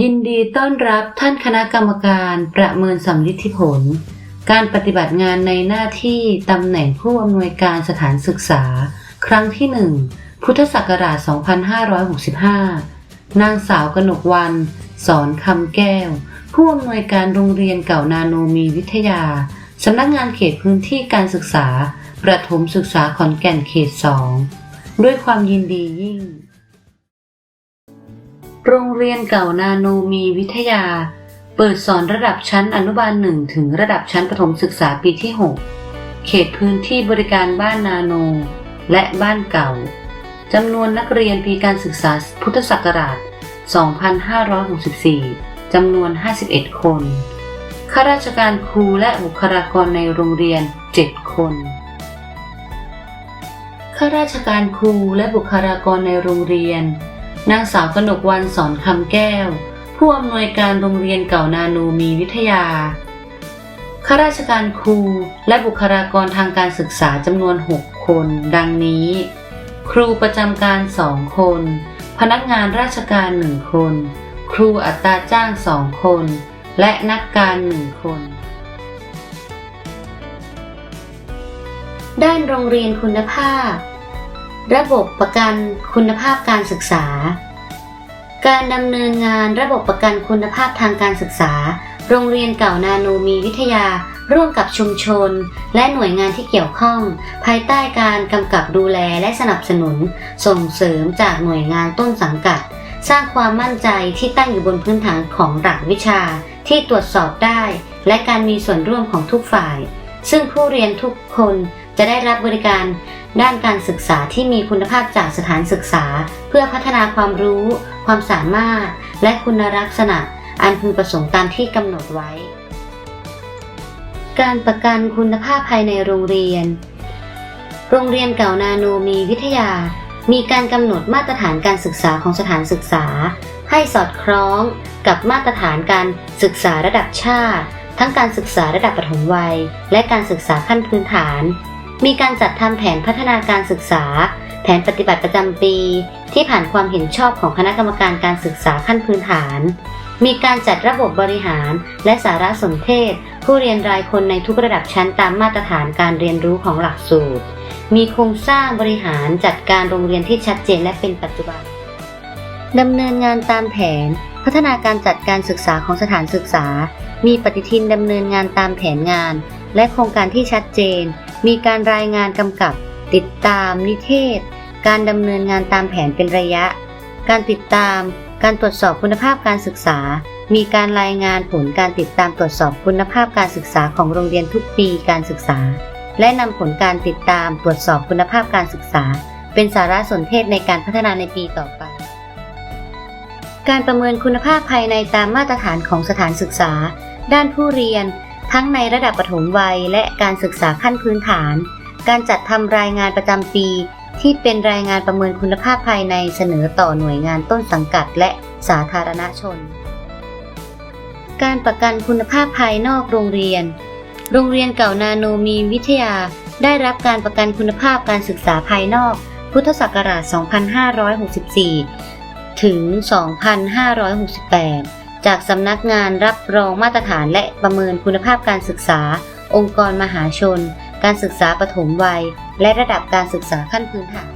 ยินดีต้อนรับท่านคณะกรรมการประเมินสำลิดผล การปฏิบัติงานในหน้าที่ตำแหน่งผู้อำนวยการสถานศึกษา ครั้งที่ 1 พุทธศักราช 2565 นางสาวกนกวัน สอนคำแก้ว ผู้อำนวยการโรงเรียนเก่านาโนมีวิทยา สำนักงานเขตพื้นที่การศึกษา ประถมศึกษาขอนแก่นเขต 2 ด้วยความยินดียิ่ง โรงเรียนเก่านาโนมีวิทยา เปิดสอนระดับชั้นอนุบาลหนึ่งถึงระดับชั้นประถมศึกษาปีที่ 6 เขตพื้นที่บริการบ้านนาโน และบ้านเก่าจำนวนนักเรียนปีการศึกษาพุทธศักราช 2564 จำนวน 51 คน ข้าราชการครูและบุคลากรในโรงเรียน 7 คน ข้าราชการครูและบุคลากรในโรงเรียน นางสาวกนกวันสอนคำแก้ว ผู้อำนวยการโรงเรียนเก่านานูมีวิทยาข้าราชการครูและบุคลากรทางการศึกษาจำนวน 6 คน ดังนี้ ครูประจำการ2คน พนักงานราชการ1คน ครูอัตราจ้าง2คน และนักการ1คน ด้านโรงเรียนคุณภาพ ระบบประกันคุณภาพการศึกษา การดำเนินงานระบบประกันคุณภาพทางการศึกษา โรงเรียนเก่านาโนมีวิทยา ร่วมกับชุมชน และหน่วยงานที่เกี่ยวข้อง ภายใต้การกำกับดูแลและสนับสนุน ส่งเสริมจากหน่วยงานต้นสังกัด สร้างความมั่นใจที่ตั้งอยู่บนพื้นฐานของหลักวิชา ที่ตรวจสอบได้ และการมีส่วนร่วมของทุกฝ่าย ซึ่งผู้เรียนทุกคนจะได้รับบริการ ด้านการศึกษาที่มีคุณภาพจากสถานศึกษา เพื่อพัฒนาความรู้ ความสามารถ และคุณลักษณะ อันพึงประสงค์ตามที่กำหนดไว้ การประกันคุณภาพภายในโรงเรียน โรงเรียนเก่านาโนมีวิทยา มีการกำหนดมาตรฐานการศึกษาของสถานศึกษา ให้สอดคล้องกับมาตรฐานการศึกษาระดับชาติ ทั้งการศึกษาระดับปฐมวัย และการศึกษาขั้นพื้นฐาน มีการจัดทำแผนพัฒนาการศึกษา แผนปฏิบัติประจำปี ที่ผ่านความเห็นชอบของคณะกรรมการการศึกษาขั้นพื้นฐาน มีการจัดระบบบริหาร และสารสนเทศ ผู้เรียนรายคนในทุกระดับชั้นตามมาตรฐานการเรียนรู้ของหลักสูตร มีโครงสร้างบริหารจัดการโรงเรียนที่ชัดเจนและเป็นปัจจุบันดำเนินงานตามแผน พัฒนาการจัดการศึกษาของสถานศึกษา มีปฏิทินดำเนินงานตามแผนงาน และโครงการที่ชัดเจน มีการรายงานกำกับ ติดตามนิเทศ การดำเนินงานตามแผนเป็นระยะ การติดตาม การตรวจสอบคุณภาพการศึกษา มีการรายงานผลการติดตามตรวจสอบคุณภาพการศึกษาของโรงเรียนทุกปีการศึกษา และนำผลการติดตามตรวจสอบคุณภาพการศึกษา เป็นสาระสนเทศในการพัฒนาในปีต่อไปการประเมินคุณภาพภายในตามมาตรฐานของสถานศึกษา ด้านผู้เรียน ทั้งในระดับปฐมวัยและการศึกษาขั้นพื้นฐาน การจัดทำรายงานประจำปี ที่เป็นรายงานประเมินคุณภาพภายในเสนอต่อหน่วยงานต้นสังกัดและสาธารณชน การประกันคุณภาพภายนอกโรงเรียน โรงเรียนเก่านาโนมีวิทยา ได้รับการประกันคุณภาพการศึกษาภายนอก พุทธศักราช 2564 ถึง 2568 จากสำนักงานรับรองมาตรฐานและประเมินคุณภาพการศึกษา องค์กรมหาชน การศึกษาปฐมวัย และระดับการศึกษาขั้นพื้นฐาน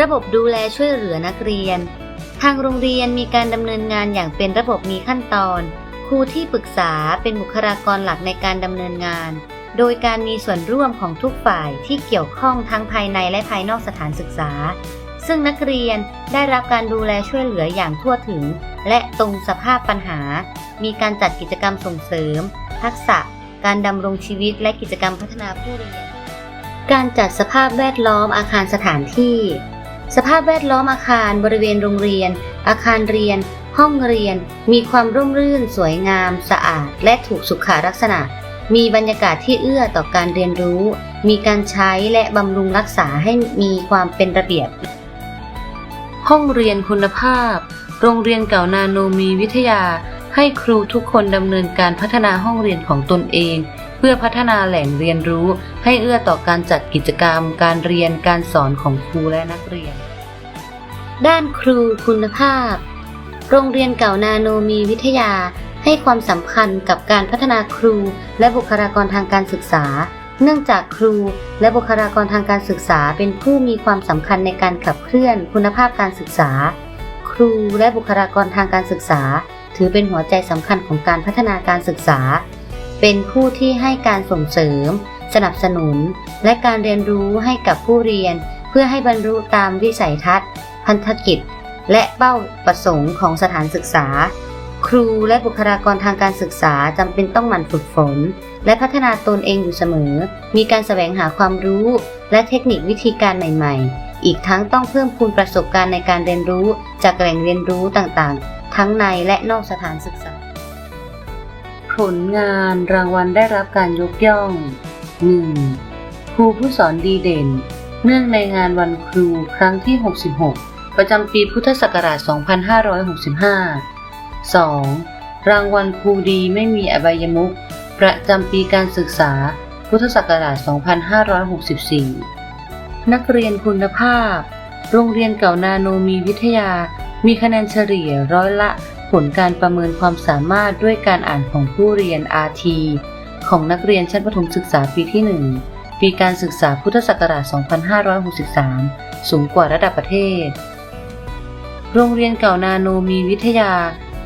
ระบบดูแลช่วยเหลือนักเรียน ทางโรงเรียนมีการดำเนินงานอย่างเป็นระบบมีขั้นตอน ครูที่ปรึกษาเป็นบุคลากรหลักในการดำเนินงาน โดยการมีส่วนร่วมของทุกฝ่ายที่เกี่ยวข้องทั้งภายในและภายนอกสถานศึกษา ซึ่งนักเรียนได้รับการดูแลช่วยเหลืออย่างทั่วถึง และตรงสภาพปัญหา มีการจัดกิจกรรมส่งเสริม ทักษะ การดำรงชีวิตและกิจกรรมพัฒนาผู้เรียน การจัดสภาพแวดล้อมอาคารสถานที่ สภาพแวดล้อมอาคารบริเวณโรงเรียน อาคารเรียน ห้องเรียน มีความร่มรื่น สวยงาม สะอาด และถูกสุขาลักษณะมีบรรยากาศที่เอื้อต่อการเรียนรู้ มีการใช้และบำรุงรักษาให้มีความเป็นระเบียบ ห้องเรียนคุณภาพ โรงเรียนเก่านาโนมีวิทยา ให้ครูทุกคนดำเนินการพัฒนาห้องเรียนของตนเอง เพื่อพัฒนาแหล่งเรียนรู้ ให้เอื้อต่อการจัดกิจกรรม การเรียนการสอนของครูและนักเรียน ด้านครูคุณภาพ โรงเรียนเก่านาโนมีวิทยาให้ความสำคัญกับการพัฒนาครูและบุคลากรทางการศึกษา เนื่องจากครูและบุคลากรทางการศึกษาเป็นผู้มีความสำคัญในการขับเคลื่อนคุณภาพการศึกษา ครูและบุคลากรทางการศึกษา ถือเป็นหัวใจสำคัญของการพัฒนาการศึกษา เป็นผู้ที่ให้การส่งเสริม สนับสนุน และการเรียนรู้ให้กับผู้เรียน เพื่อให้บรรลุตามวิสัยทัศน์ พันธกิจ และเป้าประสงค์ของสถานศึกษา ครูและบุคลากรทางการศึกษาจำเป็นต้องหมั่นฝึกฝน และพัฒนาตนเองอยู่เสมอ มีการแสวงหาความรู้ และเทคนิควิธีการใหม่ๆ อีกทั้งต้องเพิ่มพูนประสบการณ์ในการเรียนรู้ จากแหล่งเรียนรู้ต่างๆ ทั้งในและนอกสถานศึกษา ผลงานรางวัลได้รับการยกย่อง 1. ครูผู้สอนดีเด่น เนื่องในงานวันครูครั้งที่ 66 ประจำปีพุทธศักราช 2565 2. รางวัลครูดีไม่มีอบายมุข ประจำปีการศึกษา พุทธศักราช 2564 นักเรียนคุณภาพ โรงเรียนเก่านาโนมีวิทยา มีคะแนนเฉลี่ยร้อยละผลการประเมินความสามารถด้วยการอ่านของผู้เรียน RT ของนักเรียนชั้นประถมศึกษาปีที่ 1 ปีการศึกษาพุทธศักราช 2563 สูงกว่าระดับประเทศ โรงเรียนเก่านาโนมีวิทยา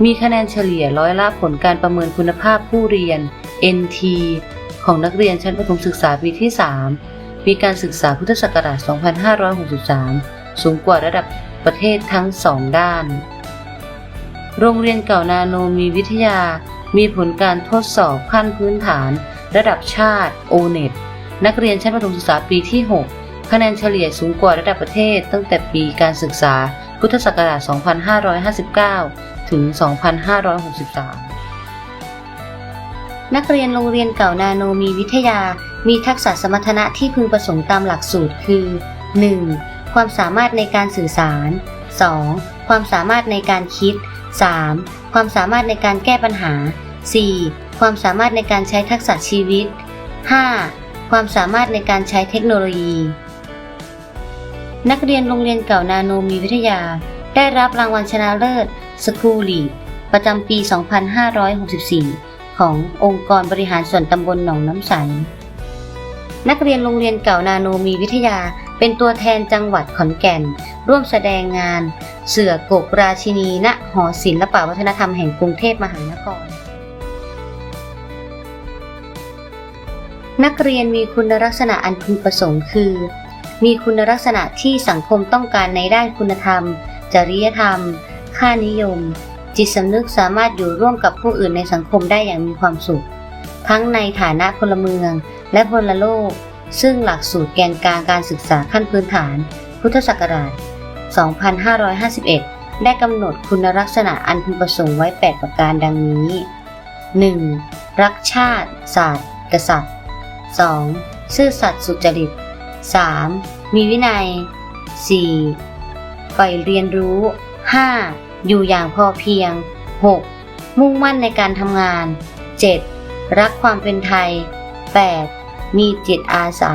มีคะแนนเฉลี่ยร้อยละผลการประเมินคุณภาพผู้เรียน NT ของนักเรียนชั้นประถมศึกษาปีที่ 3 ปีการศึกษาพุทธศักราช 2563 สูงกว่าระดับประเทศทั้งสองด้าน โรงเรียนเก่านาโนมีวิทยา มีผลการทดสอบขั้นพื้นฐาน ระดับชาติ O-NET นักเรียนชั้นประถมศึกษาปีที่ 6 คะแนนเฉลี่ยสูงกว่าระดับประเทศ ตั้งแต่ปีการศึกษาพุทธศักราช 2559 ถึง 2563 นักเรียนโรงเรียนเก่านาโนมีวิทยา มีทักษะสมรรถนะที่พึงประสงค์ตามหลักสูตรคือ 1. ความสามารถในการสื่อสาร 2. ความสามารถในการคิด 3. ความสามารถในการแก้ปัญหา 4. ความสามารถในการใช้ทักษะชีวิต 5. ความสามารถในการใช้เทคโนโลยี นักเรียนโรงเรียนเก่านาโนมีวิทยา ได้รับรางวัลชนะเลิศสกูลีประจำปี 2564 ขององค์กรบริหารส่วนตำบลหนองน้ำใส นักเรียนโรงเรียนเก่านาโนมีวิทยาเป็นตัวแทนจังหวัดขอนแก่น ร่วมแสดงงาน เสือกกราชินีณหอศิลปวัฒนธรรมแห่งกรุงเทพมหานคร นักเรียนมีคุณลักษณะอันพึงประสงค์คือ มีคุณลักษณะที่สังคมต้องการในด้านคุณธรรม จริยธรรม ค่านิยม จิตสำนึกสามารถอยู่ร่วมกับผู้อื่นในสังคมได้อย่างมีความสุข ทั้งในฐานะพลเมืองและพลโลก ซึ่งหลักสูตรแกนกลางการศึกษาขั้นพื้นฐาน พุทธศักราช 2551 ได้กำหนดคุณลักษณะอันพึงประสงค์ไว้ 8 ประการดังนี้ 1. รักชาติ ศาสตร์ กษัตริย์ 2. ซื่อสัตย์สุจริต 3. มีวินัย 4. ใฝ่เรียนรู้ 5. อยู่อย่างพอเพียง 6. มุ่งมั่นในการทำงาน 7. รักความเป็นไทย 8. มีจิตอาสา